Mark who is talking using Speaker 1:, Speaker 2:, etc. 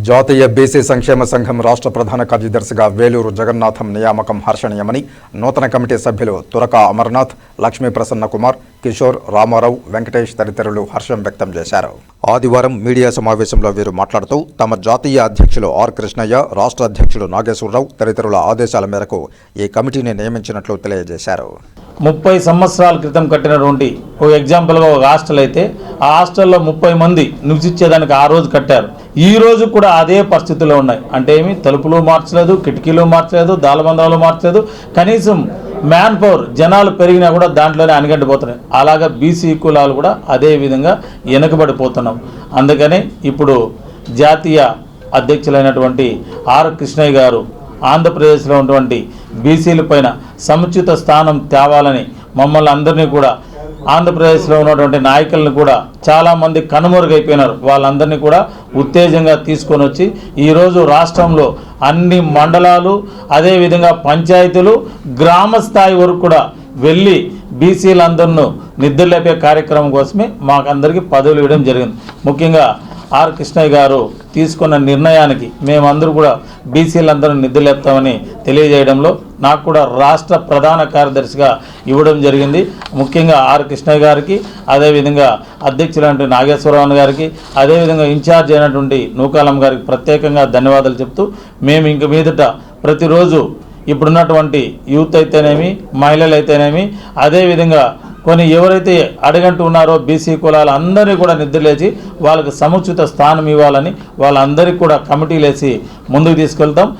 Speaker 1: జాతీయ బీసీ సంక్షేమ సంఘం రాష్ట్ర ప్రధాన కార్యదర్శిగా వేలూరు జగన్నాథం నియామకం హర్షణీయమని నూతన కమిటీ సభ్యులు తురక అమర్నాథ్ లక్ష్మీ ప్రసన్న కుమార్ కిషోర్ రామారావు వెంకటేష్ తదితరులు హర్షం వ్యక్తం చేశారు. ఆదివారం మీడియా సమావేశంలో వీరు మాట్లాడుతూ తమ జాతీయ అధ్యక్షులు ఆర్ కృష్ణయ్య రాష్ట్ర అధ్యక్షులు నాగేశ్వరరావు తదితరుల ఆదేశాల మేరకు ఈ కమిటీని నియమించినట్లు తెలియజేశారు.
Speaker 2: ముప్పై సంవత్సరాల క్రితం కట్టినటువంటి ఒక ఎగ్జాంపుల్గా ఒక హాస్టల్ అయితే ఆ హాస్టల్లో ముప్పై మంది నివసించేదానికి ఆ రోజు కట్టారు. ఈ రోజు కూడా అదే పరిస్థితుల్లో ఉన్నాయి. అంటే ఏమి? తలుపులు మార్చలేదు కిటికీలు మార్చలేదు దాలబంధాలు మార్చలేదు. కనీసం మ్యాన్ పవర్ జనాలు పెరిగినా కూడా దాంట్లోనే అణగండిపోతున్నాయి అలాగా బీసీ కులాలు కూడా అదే విధంగా వెనుకబడిపోతున్నాం అందుకనే ఇప్పుడు జాతీయ అధ్యక్షులైనటువంటి ఆర్ కృష్ణయ్య గారు ఆంధ్రప్రదేశ్లో ఉన్నటువంటి బీసీల పైన సముచిత స్థానం తేవాలని మమ్మల్ని అందరినీ కూడా ఆంధ్రప్రదేశ్లో ఉన్నటువంటి నాయకులను కూడా చాలామంది కనుమరుగైపోయినారు. వాళ్ళందరినీ కూడా ఉత్తేజంగా తీసుకొని వచ్చి ఈరోజు రాష్ట్రంలో అన్ని మండలాలు అదేవిధంగా పంచాయతీలు గ్రామ స్థాయి వరకు కూడా వెళ్ళి బీసీలందరినూ నిద్రలేపే కార్యక్రమం కోసమే మాకందరికీ పదవులు ఇవ్వడం జరిగింది. ముఖ్యంగా ఆర్ కృష్ణయ్య గారు తీసుకున్న నిర్ణయానికి మేమందరూ కూడా బీసీలందరూ నిద్రలేపుతామని తెలియజేయడంలో నాకు కూడా రాష్ట్ర ప్రధాన కార్యదర్శిగా ఇవ్వడం జరిగింది. ముఖ్యంగా ఆర్ కృష్ణయ్య గారికి అదేవిధంగా అధ్యక్షులైన నాగేశ్వరరావు గారికి అదేవిధంగా ఇన్ఛార్జ్ అయినటువంటి నూకాలం గారికి ప్రత్యేకంగా ధన్యవాదాలు చెప్తూ మేము ఇంక మీదట ప్రతిరోజు ఇప్పుడున్నటువంటి యూత్ అయితేనేమి మహిళలు అయితేనేమి అదేవిధంగా కొన్ని ఎవరైతే అడగంటూ ఉన్నారో బీసీ కులాలు అందరినీ కూడా నిద్రలేచి వాళ్ళకి సముచిత స్థానం ఇవ్వాలని వాళ్ళందరికీ కూడా కమిటీలేసి ముందుకు తీసుకెళ్తాం.